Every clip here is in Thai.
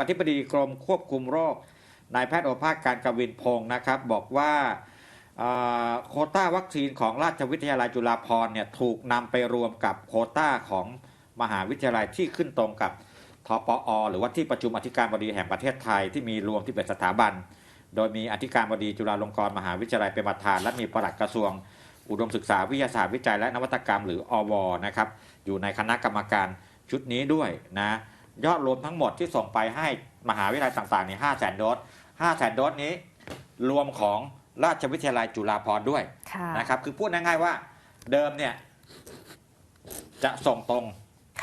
อธิบดีกรมควบคุมโรคนายแพทย์โอภาสการกวินพงศ์นะครับ บอกว่าโคต้าวัคซีนของราชวิทยาลัยจุฬาภรณ์เนี่ยถูกนำไปรวมกับโคต้าของมหาวิทยาลัยที่ขึ้นตรงกับทปอ หรือว่าที่ประชุมอธิการบดีแห่งประเทศไทยที่มีรวมที่เป็นสถาบัน โดยมีอธิการบดีจุฬาลงกรณ์มหาวิทยาลัยเป็นประธาน และมีปลัดกระทรวง อุดมศึกษาวิทยาศาสตร์วิจัยและนวัตกรรมหรืออวนะครับอยู่ในคณะกรรมการชุดนี้ด้วยนะ ยอดรวมทั้งหมดที่ส่งไปให้มหาวิทยาลัยต่างๆนี่ห้าแสนโดสห้าแสนโดสนี้รวมของราชวิทยาลัยจุฬาภรณ์ด้วยค่ะนะครับ คือพูดง่ายๆว่าเดิมเนี่ยจะส่งตรง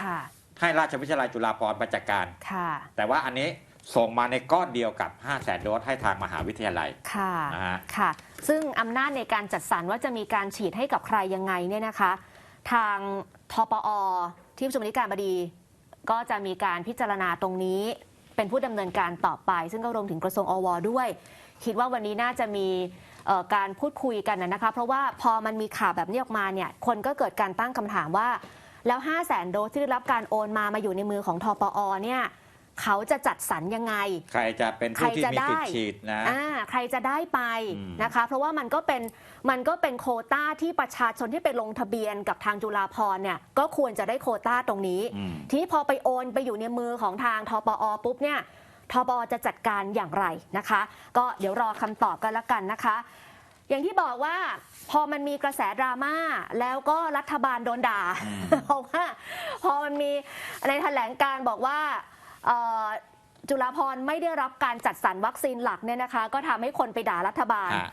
ค่ะให้ให้ราชวิทยาลัยจุฬาภรณ์ไปจัดการค่ะแต่ว่าอันนี้ส่งมาในก้อนเดียวกับ 5 0 0แสนโดสให้ทางมหาวิทยาลัย ค่ะนะฮะค่ะ ซึ่งอำนาจในการจัดสรรว่าจะมีการฉีดให้กับใครยังไงเนี่ยนะคะ ทางทปอ ที่ประชุมอธิการบดี ก็จะมีการพิจารณาตรงนี้เป็นผู้ดำเนินการต่อไป ซึ่งก็รวมถึงกระทรวงอวด้วย คิดว่าวันนี้น่าจะมีการพูดคุยกันนะคะ เพราะว่าพอมันมีข่าวแบบนี้ออกมาเนี่ยคนก็เกิดการตั้งคำถามว่า แล้ว 5 0 0แสนโดสที่ได้รับการโอนมามาอยู่ในมือของทปอเนี่ย เขาจะจัดสรรยังไง ใครจะเป็นผู้ที่ใครจะมีสิทได้ธิ์ฉีดนะอ่าใครจะได้ไปอืมนะคะ เพราะว่ามันก็เป็นมันก็เป็นโควต้าที่ประชาชนที่ไปลงทะเบียนกับทางจุฬาภรณ์เนี่ยก็ควรจะได้โควต้าตรงนี้อืมทีนี้พอไปโอนไปอยู่ในมือของทางทปอปุ๊บเนี่ยทปอจะจัดการอย่างไรนะคะ ก็เดี๋ยวรอคำตอบกันละกันนะคะ อย่างที่บอกว่าพอมันมีกระแสดราม่าแล้วก็รัฐบาลโดนด่าอืมเพราะว่าพอมันมีในแถลงการบอกว่าเอ่อ จุฬาพรไม่ได้รับการจัดสรรวัคซีนหลักเนี่ยนะคะ ก็ทำให้คนไปด่ารัฐบาลอะ